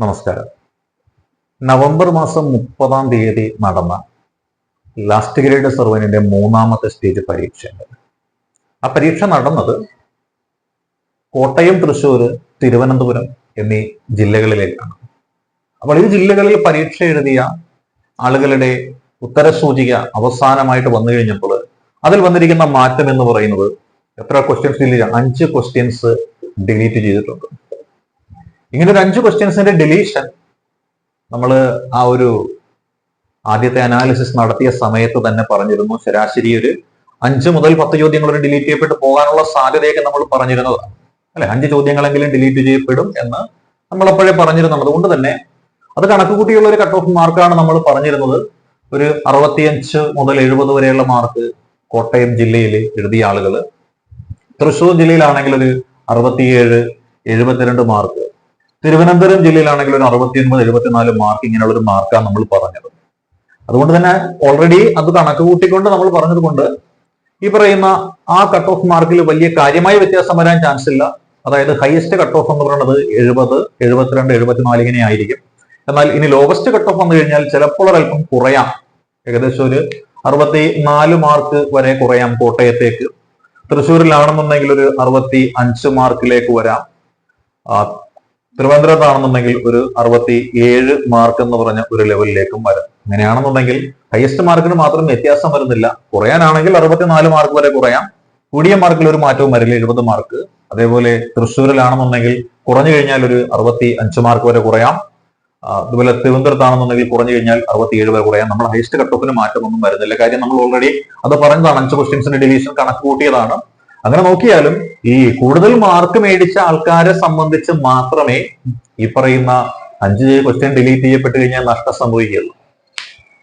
നമസ്കാരം. നവംബർ മാസം മുപ്പതാം തീയതി നടന്ന ലാസ്റ്റ് ഗ്രേഡ് സർവനിന്റെ മൂന്നാമത്തെ സ്റ്റേജ് പരീക്ഷയുണ്ട് ആ പരീക്ഷ നടന്നത് കോട്ടയം തൃശ്ശൂർ തിരുവനന്തപുരം എന്നീ ജില്ലകളിലേക്കാണ്. അപ്പോൾ ഈ ജില്ലകളിൽ പരീക്ഷ എഴുതിയ ആളുകളുടെ ഉത്തരസൂചിക അവസാനമായിട്ട് വന്നു കഴിഞ്ഞപ്പോൾ അതിൽ വന്നിരിക്കുന്ന മാറ്റം എന്ന് പറയുന്നത് എത്ര ക്വസ്റ്റ്യൻസ് അഞ്ച് ക്വസ്റ്റ്യൻസ് ഡിലീറ്റ് ചെയ്തിട്ടുണ്ട്. ഇങ്ങനെ ഒരു അഞ്ച് ക്വസ്റ്റ്യൻസിന്റെ ഡിലീഷൻ നമ്മൾ ആ ഒരു ആദ്യത്തെ അനാലിസിസ് നടത്തിയ സമയത്ത് തന്നെ പറഞ്ഞിരുന്നു. ശരാശരി ഒരു അഞ്ച് മുതൽ പത്ത് ചോദ്യങ്ങൾ ഒരു ഡിലീറ്റ് ചെയ്യപ്പെട്ട് പോകാനുള്ള സാധ്യതയൊക്കെ നമ്മൾ പറഞ്ഞിരുന്നതാണ്. അല്ലെ? അഞ്ച് ചോദ്യങ്ങളെങ്കിലും ഡിലീറ്റ് ചെയ്യപ്പെടും എന്ന് നമ്മൾ അപ്പോഴേ പറഞ്ഞിരുന്നു അതുകൊണ്ട് തന്നെ അത് കണക്ക് കൂട്ടിയുള്ള ഒരു കട്ട് ഓഫ് മാർക്കാണ് നമ്മൾ പറഞ്ഞിരുന്നത്. ഒരു അറുപത്തിയഞ്ച് മുതൽ എഴുപത് വരെയുള്ള മാർക്ക് കോട്ടയം ജില്ലയിൽ എഴുതിയ ആളുകൾ തൃശ്ശൂർ ജില്ലയിലാണെങ്കിൽ ഒരു അറുപത്തിയേഴ് എഴുപത്തിരണ്ട് മാർക്ക് തിരുവനന്തപുരം ജില്ലയിലാണെങ്കിൽ ഒരു അറുപത്തിയൊൻപത് എഴുപത്തിനാല് മാർക്ക് ഇങ്ങനെയുള്ള ഒരു മാർക്കാണ് നമ്മൾ പറഞ്ഞത്. അതുകൊണ്ട് തന്നെ ഓൾറെഡി അത് കണക്ക് കൂട്ടിക്കൊണ്ട് നമ്മൾ പറഞ്ഞതുകൊണ്ട് ഈ പറയുന്ന ആ കട്ട് ഓഫ് മാർക്കിൽ വലിയ കാര്യമായ വ്യത്യാസം വരാൻ ചാൻസ് ഇല്ല. അതായത് ഹയസ്റ്റ് കട്ട് ഓഫ് എന്ന് പറയുന്നത് എഴുപത് എഴുപത്തിരണ്ട് എഴുപത്തിനാല് ഇങ്ങനെ ആയിരിക്കും. എന്നാൽ ഇനി ലോവസ്റ്റ് കട്ട് ഓഫ് വന്നു കഴിഞ്ഞാൽ ചിലപ്പോൾ ഒരല്പം കുറയാം. ഏകദേശം ഒരു അറുപത്തി നാല് മാർക്ക് വരെ കുറയാം കോട്ടയത്തേക്ക്. തൃശ്ശൂരിലാണെന്നുണ്ടെങ്കിൽ ഒരു അറുപത്തി അഞ്ച് മാർക്കിലേക്ക് വരാം. തിരുവനന്തപുരത്താണെന്നുണ്ടെങ്കിൽ ഒരു അറുപത്തി ഏഴ് മാർക്ക് എന്ന് പറഞ്ഞ ഒരു ലെവലിലേക്കും വരും. അങ്ങനെയാണെന്നുണ്ടെങ്കിൽ ഹയസ്റ്റ് മാർക്കിന് മാത്രം വ്യത്യാസം വരുന്നില്ല. കുറയാനാണെങ്കിൽ അറുപത്തിനാല് മാർക്ക് വരെ കുറയാം. കൂടിയ മാർക്കിൽ ഒരു മാറ്റവും വരില്ല. എഴുപത് മാർക്ക് അതേപോലെ തൃശ്ശൂരിലാണെന്നുണ്ടെങ്കിൽ കുറഞ്ഞു കഴിഞ്ഞാൽ ഒരു അറുപത്തി അഞ്ച് മാർക്ക് വരെ കുറയാം. അതുപോലെ തിരുവനന്തപുരത്താണെന്നുണ്ടെങ്കിൽ കുറഞ്ഞു കഴിഞ്ഞാൽ അറുപത്തി ഏഴ് വരെ കുറയാം. നമ്മൾ ഹൈസ്റ്റ് കട്ട് ഓഫിന് മാറ്റമൊന്നും വരുന്നില്ല. കാര്യം നമ്മൾ ഓൾറെഡി അത് പറഞ്ഞതാണ്. അഞ്ച് ക്വസ്റ്റ്യൻസിന്റെ ഡിവിഷൻ കണക്ക് കൂട്ടിയതാണ് അങ്ങനെ നോക്കിയാലും ഈ കൂടുതൽ മാർക്ക് മേടിച്ച ആൾക്കാരെ സംബന്ധിച്ച് മാത്രമേ ഈ പറയുന്ന അഞ്ച് ക്വസ്റ്റ്യൻ ഡിലീറ്റ് ചെയ്യപ്പെട്ട് കഴിഞ്ഞാൽ നഷ്ടം സംഭവിക്കുള്ളൂ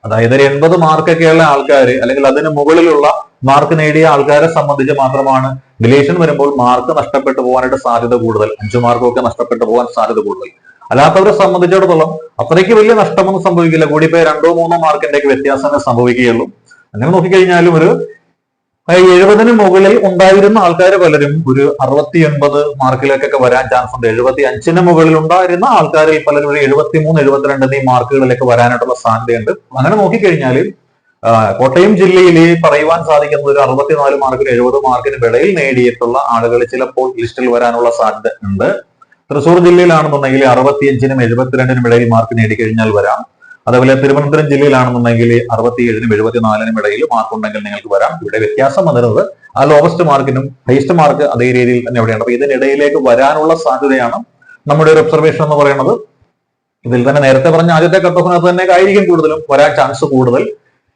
അതായത് ഒരു എൺപത് മാർക്കൊക്കെയുള്ള ആൾക്കാർ അല്ലെങ്കിൽ അതിന് മുകളിലുള്ള മാർക്ക് നേടിയ ആൾക്കാരെ സംബന്ധിച്ച് മാത്രമാണ് ഡിലീഷൻ വരുമ്പോൾ മാർക്ക് നഷ്ടപ്പെട്ടു പോകാനായിട്ട് സാധ്യത കൂടുതൽ. അഞ്ചു മാർക്കൊക്കെ നഷ്ടപ്പെട്ടു പോകാൻ സാധ്യത കൂടുതൽ. അല്ലാത്തവരെ സംബന്ധിച്ചിടത്തോളം അത്രയ്ക്ക് വലിയ നഷ്ടമൊന്നും സംഭവിക്കില്ല. കൂടിപ്പോയി രണ്ടോ മൂന്നോ മാർക്കിന്റെ വ്യത്യാസങ്ങൾ സംഭവിക്കുകയുള്ളൂ. അങ്ങനെ നോക്കിക്കഴിഞ്ഞാലും ഒരു എഴുപതിന് മുകളിൽ ഉണ്ടായിരുന്ന ആൾക്കാർ പലരും ഒരു അറുപത്തി ഒൻപത് മാർക്കിലേക്കൊക്കെ വരാൻ ചാൻസ് ഉണ്ട്. എഴുപത്തി അഞ്ചിന് മുകളിൽ ഉണ്ടായിരുന്ന ആൾക്കാരിൽ പലരും ഒരു എഴുപത്തി മൂന്ന് എഴുപത്തിരണ്ട് എന്നീ മാർക്കുകളിലേക്ക് വരാനായിട്ടുള്ള സാധ്യതയുണ്ട്. അങ്ങനെ നോക്കിക്കഴിഞ്ഞാൽ കോട്ടയം ജില്ലയിൽ പറയുവാൻ സാധിക്കുന്ന ഒരു അറുപത്തിനാല് മാർക്കിന് എഴുപത് മാർക്കിന് വിളയിൽ നേടിയിട്ടുള്ള ആളുകൾ ചിലപ്പോൾ ലിസ്റ്റിൽ വരാനുള്ള സാധ്യത ഉണ്ട്. തൃശൂർ ജില്ലയിലാണെന്നുണ്ടെങ്കിൽ അറുപത്തിയഞ്ചിനും എഴുപത്തിരണ്ടിനും ഇടയിൽ മാർക്ക് നേടിക്കഴിഞ്ഞാൽ വരാം. അതേപോലെ തിരുവനന്തപുരം ജില്ലയിലാണെന്നുണ്ടെങ്കിൽ അറുപത്തിയേഴിനും എഴുപത്തിനാലിനും ഇടയിൽ മാർക്ക് ഉണ്ടെങ്കിൽ നിങ്ങൾക്ക് വരാം. ഇവിടെ വ്യത്യാസം വന്നിരുന്നത് ആ ലോവസ്റ്റ് മാർക്കിനും ഹൈസ്റ്റ് മാർക്ക് അതേ രീതിയിൽ തന്നെ ഇവിടെയാണ് അപ്പൊ ഇതിനിടയിലേക്ക് വരാനുള്ള സാധ്യതയാണ് നമ്മുടെ ഒരു ഒബ്സർവേഷൻ എന്ന് പറയുന്നത്. ഇതിൽ തന്നെ നേരത്തെ പറഞ്ഞ ആദ്യത്തെ കട്ട് ഓഫിനകത്ത് തന്നെ ആയിരിക്കും കൂടുതലും വരാൻ ചാൻസ് കൂടുതൽ.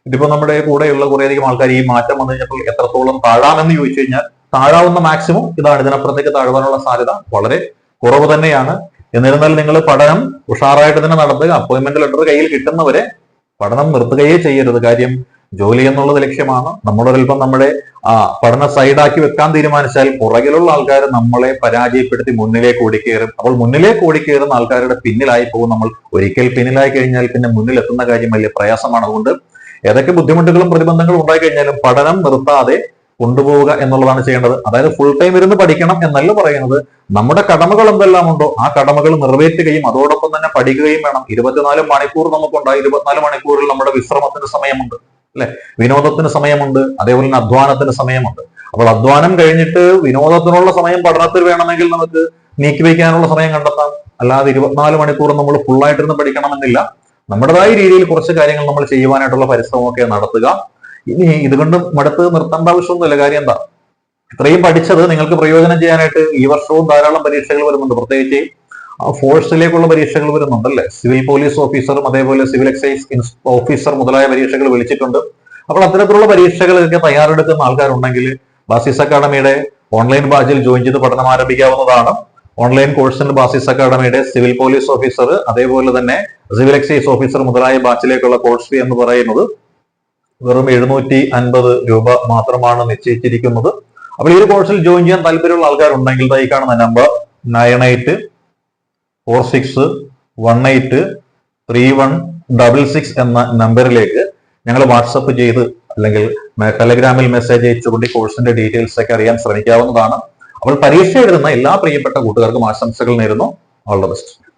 ഇതിപ്പോ നമ്മുടെ കൂടെയുള്ള കുറേയധികം ആൾക്കാർ ഈ മാറ്റം വന്നു കഴിഞ്ഞപ്പോൾ എത്രത്തോളം താഴാമെന്ന് ചോദിച്ചു കഴിഞ്ഞാൽ താഴാവുന്ന മാക്സിമം ഇതാണ്. ഇതിനപ്പുറത്തേക്ക് താഴുവാനുള്ള സാധ്യത വളരെ കുറവ് തന്നെയാണ്. എന്നിരുന്നാൽ നിങ്ങൾ പഠനം ഉഷാറായിട്ട് തന്നെ നടത്തുക. അപ്പോയിന്റ്മെന്റ് ലെറ്റർ കയ്യിൽ കിട്ടുന്നവരെ പഠനം നിർത്തുകയേ ചെയ്യരുത്. കാര്യം ജോലി എന്നുള്ളത് ലക്ഷ്യമാണ്. നമ്മളൊരൽപ്പം നമ്മുടെ ആ പഠന സൈഡാക്കി വെക്കാൻ തീരുമാനിച്ചാൽ പുറകിലുള്ള ആൾക്കാർ നമ്മളെ പരാജയപ്പെടുത്തി മുന്നിലേക്ക് ഓടിക്കയറും അപ്പോൾ മുന്നിലേക്ക് ഓടിക്കയറുന്ന ആൾക്കാരുടെ പിന്നിലായി പോകും നമ്മൾ. ഒരിക്കൽ പിന്നിലായി കഴിഞ്ഞാൽ പിന്നെ മുന്നിലെത്തുന്ന കാര്യം വലിയ പ്രയാസമാണ്. അതുകൊണ്ട് ഏതൊക്കെ ബുദ്ധിമുട്ടുകളും പ്രതിബന്ധങ്ങളും ഉണ്ടായി കഴിഞ്ഞാലും പഠനം നിർത്താതെ കൊണ്ടുപോവുക എന്നുള്ളതാണ് ചെയ്യേണ്ടത്. അതായത് ഫുൾ ടൈം ഇരുന്ന് പഠിക്കണം എന്നല്ല പറയുന്നത്. നമ്മുടെ കടമകൾ എന്തെല്ലാം ഉണ്ടോ ആ കടമകൾ നിറവേറ്റുകയും അതോടൊപ്പം തന്നെ പഠിക്കുകയും വേണം. ഇരുപത്തിനാല് മണിക്കൂർ നമുക്കുണ്ടായി ഇരുപത്തിനാല് മണിക്കൂറിൽ നമ്മുടെ വിശ്രമത്തിന് സമയമുണ്ട്. അല്ലെ? വിനോദത്തിന് സമയമുണ്ട്. അതേപോലെ തന്നെ അധ്വാനത്തിന് സമയമുണ്ട്. അപ്പോൾ അധ്വാനം കഴിഞ്ഞിട്ട് വിനോദത്തിനുള്ള സമയം പഠനത്തിൽ വേണമെങ്കിൽ നമുക്ക് നീക്കി വയ്ക്കാനുള്ള സമയം കണ്ടെത്താം. അല്ലാതെ ഇരുപത്തിനാല് മണിക്കൂർ നമ്മൾ ഫുള്ളായിട്ടിരുന്ന് പഠിക്കണമെന്നില്ല. നമ്മുടേതായ രീതിയിൽ കുറച്ച് കാര്യങ്ങൾ നമ്മൾ ചെയ്യുവാനായിട്ടുള്ള പരിശ്രമമൊക്കെ നടത്തുക. ഇനി ഇതുകൊണ്ട് മടുത്ത് നിർത്തേണ്ട ആവശ്യമൊന്നുമില്ല. കാര്യം എന്താ? ഇത്രയും പഠിച്ചത് നിങ്ങൾക്ക് പ്രയോജനം ചെയ്യാനായിട്ട് ഈ വർഷവും ധാരാളം പരീക്ഷകൾ വരുന്നുണ്ട്. പ്രത്യേകിച്ച് ഫോഴ്സിലേക്കുള്ള പരീക്ഷകൾ വരുന്നുണ്ട് അല്ലെ? സിവിൽ പോലീസ് ഓഫീസറും അതേപോലെ സിവിൽ എക്സൈസ് ഓഫീസർ മുതലായ പരീക്ഷകൾ വിളിച്ചിട്ടുണ്ട്. അപ്പോൾ അത്തരത്തിലുള്ള പരീക്ഷകളൊക്കെ തയ്യാറെടുക്കുന്ന ആൾക്കാരുണ്ടെങ്കിൽ ബാസിസ് അക്കാഡമിയുടെ ഓൺലൈൻ ബാച്ചിൽ ജോയിൻ ചെയ്ത് പഠനം ആരംഭിക്കാവുന്നതാണ്. ഓൺലൈൻ കോഴ്സിന് ബാസിസ് അക്കാഡമിയുടെ സിവിൽ പോലീസ് ഓഫീസർ അതേപോലെ തന്നെ സിവിൽ എക്സൈസ് ഓഫീസർ മുതലായ ബാച്ചിലേക്കുള്ള കോഴ്സ് ഫീ എന്ന് പറയുന്നത് വെറും എഴുന്നൂറ്റി അൻപത് രൂപ മാത്രമാണ് നിശ്ചയിച്ചിരിക്കുന്നത്. അപ്പോൾ ഈ ഒരു കോഴ്സിൽ ജോയിൻ ചെയ്യാൻ താല്പര്യമുള്ള ആൾക്കാരുണ്ടെങ്കിൽ ഈ കാണുന്ന number nine eight four six one eight three one double six എന്ന നമ്പറിലേക്ക് ഞങ്ങൾ വാട്സപ്പ് ചെയ്ത് അല്ലെങ്കിൽ ടെലഗ്രാമിൽ മെസ്സേജ് അയച്ചുകൊണ്ട് കോഴ്സിന്റെ ഡീറ്റെയിൽസ് ഒക്കെ അറിയാൻ ശ്രമിക്കാവുന്നതാണ്. അപ്പോൾ പരീക്ഷ എഴുതുന്ന എല്ലാ പ്രിയപ്പെട്ട കൂട്ടുകാർക്കും ആശംസകൾ നേരുന്നു. All the best